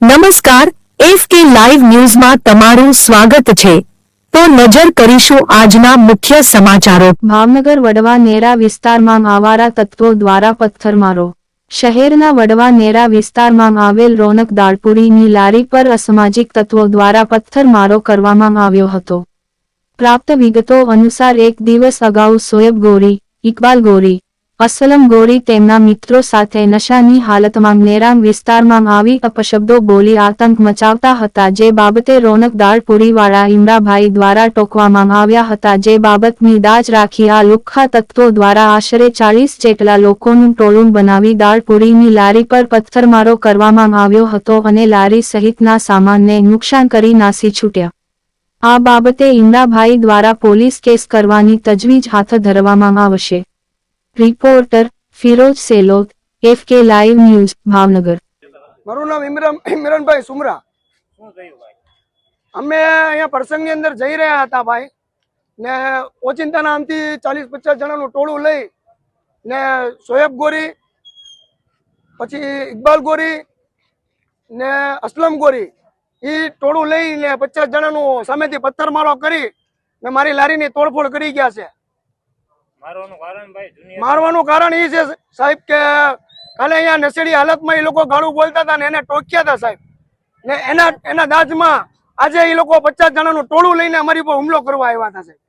નમસ્કાર F K live ન્યૂઝમાં તમારું સ્વાગત છે. તો નજર કરીશું આજના મુખ્ય સમાચારો. ભાવનગર વડવા નેરા વિસ્તારમાં આવારા તત્વો દ્વારા પથ્થરમારો. શહેરના વડવા નેરા વિસ્તારમાં આવેલ રોનક દાળપુરીની લારી પર અસામાજિક તત્વો દ્વારા પથ્થરમારો કરવામાં આવ્યો હતો. પ્રાપ્ત વિગતો અનુસાર એક દિવસ અગાઉ સોયબ ગોરી, ઇકબાલ ગોરી અસલમ ગોરી તેમના મિત્રો સાથે નશાની હાલતમાં નેરામ વિસ્તારમાં આવી અપશબ્દો બોલી આતંક મચાવતા હતા, જે બાબતે રોનક દાળપુરીવાળા ઇમરાભાઈ દ્વારા ટોકવામાં આવ્યા હતા, જે બાબતની દાજ રાખી આ લુખ્ખા તત્વો દ્વારા આશરે ચાલીસ જેટલા લોકોનું ટોળું બનાવી દાળપુરીની લારી પર પથ્થરમારો કરવામાં આવ્યો હતો અને લારી સહિતના સામાનને નુકસાન કરી નાસી છૂટ્યા. આ બાબતે ઇમરાભાઈ દ્વારા પોલીસ કેસ કરવાની તજવીજ હાથ ધરવામાં આવશે. Reporter Firoz Selot F K live news Bhavnagar મારું નામ ઇમરાન ઇમરાનભાઈ સુમરા. અમે અહીંયા પ્રસંગની અંદર જઈ રહ્યા હતા ભાઈ. ને ઓચિંતાના આમથી ચાલીસ પચાસ જણાનું ટોળું લઈ ને સોએબ ગોરી, પછી ઇકબાલ ગોરી ને અસલમ ગોરી એ ટોળું લઈને પચાસ જણાનું સામેથી પથ્થરમારો કરી ને મારી લારીની તોડફોડ કરી ગયા છે મારવાનું કારણ ભાઈ જુનિયર મારવાનું કારણ એ છે સાહેબ કે કાલે અહીંયા નશેડી હાલતમાં એ લોકો ગાળું બોલતા હતા ને એને ટોક્યા હતા સાહેબ. ને એના એના દાજમાં આજે એ લોકો પચાસ જણાનું ટોળું લઈને અમારી પર હુમલો કરવા આવ્યા હતા સાહેબ.